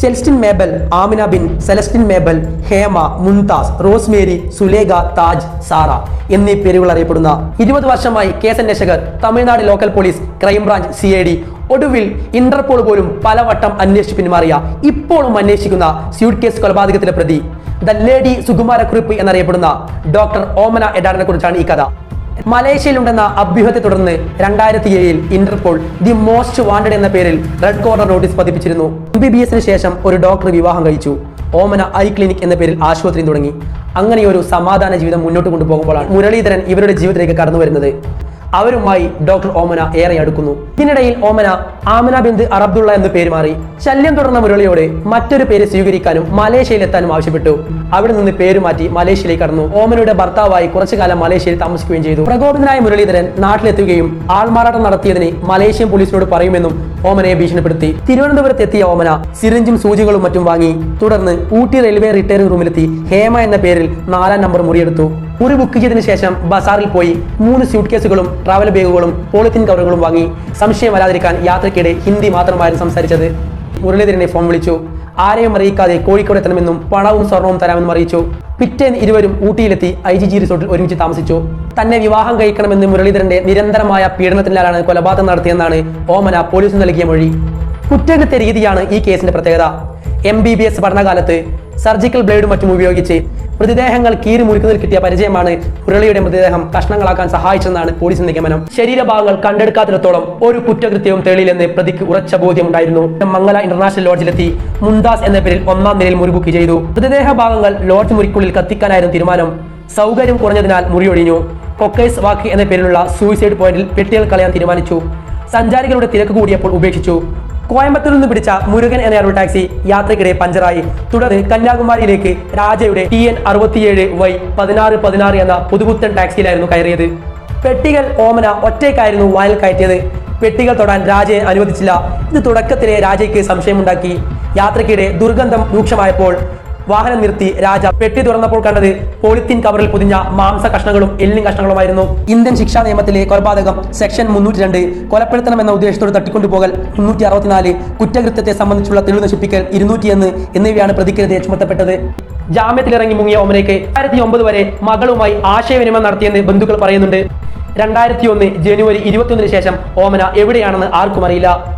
Celestine Mabel Amina bin Celestine Mabel Hema Mumtaz Rosemary Sulekha Taj Sara എന്നീ പേരുകൾ അറിയപ്പെടുന്ന ഇരുപത് വർഷമായി കേസന്വേഷകർ Tamil Nadu local police crime branch C I D ഒടുവിൽ Interpol പോലും പലവട്ടം അന്വേഷിച്ച് പിന്മാറിയ ഇപ്പോഴും അന്വേഷിക്കുന്ന സ്യൂട്ട് കേസ് കൊലപാതകത്തിലെ പ്രതി ദ ലേഡി സുകുമാരക്കുറിപ്പ് എന്നറിയപ്പെടുന്ന ഡോക്ടർ ഓമന എഡാറിനെ കുറിച്ചാണ് ഈ കഥ. മലേഷ്യയിലുണ്ടെന്ന അഭ്യൂഹത്തെ തുടർന്ന് രണ്ടായിരത്തി ഏഴിൽ ഇന്റർപോൾ ദി മോസ്റ്റ് വാണ്ടഡ് എന്ന പേരിൽ റെഡ് കോർണർ നോട്ടീസ് പതിപ്പിച്ചിരുന്നു. എം ബി ബി എസിന് ശേഷം ഒരു ഡോക്ടർ വിവാഹം കഴിച്ചു. ഓമന ഐ ക്ലിനിക് എന്ന പേരിൽ ആശുപത്രി തുടങ്ങി. അങ്ങനെ ഒരു സമാധാന ജീവിതം മുന്നോട്ട് കൊണ്ടുപോകുമ്പോഴാണ് മുരളീധരൻ ഇവരുടെ ജീവിതത്തിലേക്ക് കടന്നു വരുന്നത് അവരുമായി ഡോക്ടർ ഓമന ഏറെ അടുക്കുന്നു ഇതിനിടയിൽ ഓമന ആമന ബിന്ദ് അറബ്ദുള്ള എന്ന് പേര് മാറി. ശല്യം തുടർന്ന മുരളിയോട് മറ്റൊരു പേര് സ്വീകരിക്കാനും മലേഷ്യയിൽ എത്താനും ആവശ്യപ്പെട്ടു. അവിടെ നിന്ന് പേര് മാറ്റി മലേഷ്യയിലേക്ക് കടന്നു. ഓമനയുടെ ഭർത്താവായി കുറച്ചു കാലം മലേഷ്യയിൽ താമസിക്കുകയും ചെയ്തു. പ്രകോപിതനായ മുരളീധരൻ നാട്ടിലെത്തുകയും ആൾമാറാട്ടം നടത്തിയതിന് മലേഷ്യൻ പോലീസിനോട് പറയുമെന്നും ഓമനയെ ഭീഷണിപ്പെടുത്തി. തിരുവനന്തപുരത്ത് എത്തിയ ഓമന സിറിഞ്ചും സൂചികളും മറ്റും വാങ്ങി. തുടർന്ന് ഊട്ടി റെയിൽവേ റിട്ടയറിംഗ് റൂമിലെത്തി. ഹേമ എന്ന പേരിൽ നാലാം നമ്പർ മുറിയെടുത്തു. മുറി ബുക്ക് ചെയ്തതിനു ശേഷം ബസാറിൽ പോയി മൂന്ന് സ്യൂട്ട് കേസുകളും ട്രാവൽ ബാഗുകളും പോളിത്തീൻ കവറുകളും വാങ്ങി സംശയം വരാതിരിക്കാൻ യാത്രയ്ക്കിടെ ഹിന്ദി മാത്രമായിരുന്നു സംസാരിച്ചത്. മുരളീധരനെ ഫോൺ വിളിച്ചു. ആരെയും അറിയിക്കാതെ കോഴിക്കോട് എത്തണമെന്നും പണവും സ്വർണവും തരാമെന്നും അറിയിച്ചു. പിറ്റേന്ന് ഇരുവരും ഊട്ടിയിലെത്തി ഐ ജി ജി റിസോർട്ടിൽ ഒരുമിച്ച് താമസിച്ചു. തന്നെ വിവാഹം കഴിക്കണമെന്ന് മുരളീധരന്റെ നിരന്തരമായ പീഡനത്തിനാലാണ് കൊലപാതകം നടത്തിയെന്നാണ് ഓമന പോലീസിന് നൽകിയ മൊഴി. കുറ്റകൃത്യ രീതിയാണ് ഈ കേസിന്റെ പ്രത്യേകത. എം ബി ബി എസ് പഠനകാലത്ത് സർജിക്കൽ ബ്ലേഡും മറ്റും ഉപയോഗിച്ച് മൃതദേഹങ്ങൾ കീറി മുറിക്കുന്നതിൽ കിട്ടിയ പരിചയമാണ് മുരളിയുടെ മൃതദേഹം കഷ്ണങ്ങളാക്കാൻ സഹായിച്ചെന്നാണ് പോലീസ് നിഗമനം. ശരീരഭാഗങ്ങൾ കണ്ടെടുക്കാത്തിടത്തോളം ഒരു കുറ്റകൃത്യവും തെളിയില്ലെന്ന് പ്രതിക്ക് ഉറച്ച ബോധ്യമുണ്ടായിരുന്നു. മംഗല ഇന്റർനാഷണൽ ലോഡ്ജിലെത്തി മുന്താസ് എന്ന പേരിൽ ഒന്നാം നിലയിൽ മുറിബുക്ക് ചെയ്തു. മൃതദേഹ ഭാഗങ്ങൾ ലോഡ്ജ് മുറിക്കുള്ളിൽ കത്തിക്കാനായിരുന്നു തീരുമാനം. സൗകര്യം കുറഞ്ഞതിനാൽ മുറിയൊഴിഞ്ഞു കൊക്കേഴ്സ് വാക്ക് എന്ന പേരിലുള്ള സൂയിസൈഡ് പോയിന്റിൽ പെട്ടികൾ കളയാൻ തീരുമാനിച്ചു. സഞ്ചാരികളുടെ തിരക്ക് കൂടിയപ്പോൾ ഉപേക്ഷിച്ചു. കോയമ്പത്തൂരിൽ നിന്ന് പിടിച്ച മുരുകൻ എന്ന അറബ് ടാക്സി യാത്രക്കിടെ പഞ്ചറായി. തുടർന്ന് കന്യാകുമാരിയിലേക്ക് രാജയുടെ ടി എൻ അറുപത്തിയേഴ് വൈ പതിനാറ് പതിനാറ് എന്ന പുതുപുത്തൻ ടാക്സിയിലായിരുന്നു കയറിയത്. പെട്ടികൾ ഓമന ഒറ്റയ്ക്കായിരുന്നു വായിൽ കയറ്റിയത്. പെട്ടികൾ തൊടാൻ രാജയെ അനുവദിച്ചില്ല. ഇത് തുടക്കത്തിലെ രാജയ്ക്ക് സംശയമുണ്ടാക്കി. യാത്രക്കിടെ ദുർഗന്ധം രൂക്ഷമായപ്പോൾ വാഹനം നിർത്തി രാജ പെട്ടി തുറന്നപ്പോൾ കണ്ടത് പോളിത്തീൻ കവറിൽ പൊതിഞ്ഞ മാംസ കഷ്ണങ്ങളും എല്ലിൻ കഷ്ണങ്ങളുമായിരുന്നു. ഇന്ത്യൻ ശിക്ഷാ നിയമത്തിലെ കൊലപാതകം സെക്ഷൻ മുന്നൂറ്റി രണ്ട് കൊലപ്പെടുത്തണം എന്ന ഉദ്ദേശത്തോട് തട്ടിക്കൊണ്ടുപോകൽ മുന്നൂറ്റി അറുപത്തിനാല് കുറ്റകൃത്യത്തെ സംബന്ധിച്ചുള്ള തെളിവ് നശിപ്പിക്കൽ ഇരുന്നൂറ്റിയൊന്ന് എന്നിവയാണ് പ്രതിക്കെതിരെ ചുമത്തപ്പെട്ടത്. ജാമ്യത്തിലിറങ്ങി മുങ്ങിയ ഒമനയ്ക്ക് രണ്ടായിരത്തി ഒമ്പത് വരെ മകളുമായി ആശയവിനിമയം നടത്തിയെന്ന് ബന്ധുക്കൾ പറയുന്നുണ്ട്. രണ്ടായിരത്തി ഒന്ന് ജനുവരി ഇരുപത്തിയൊന്നിന് ശേഷം ഓമന എവിടെയാണെന്ന് ആർക്കും അറിയില്ല.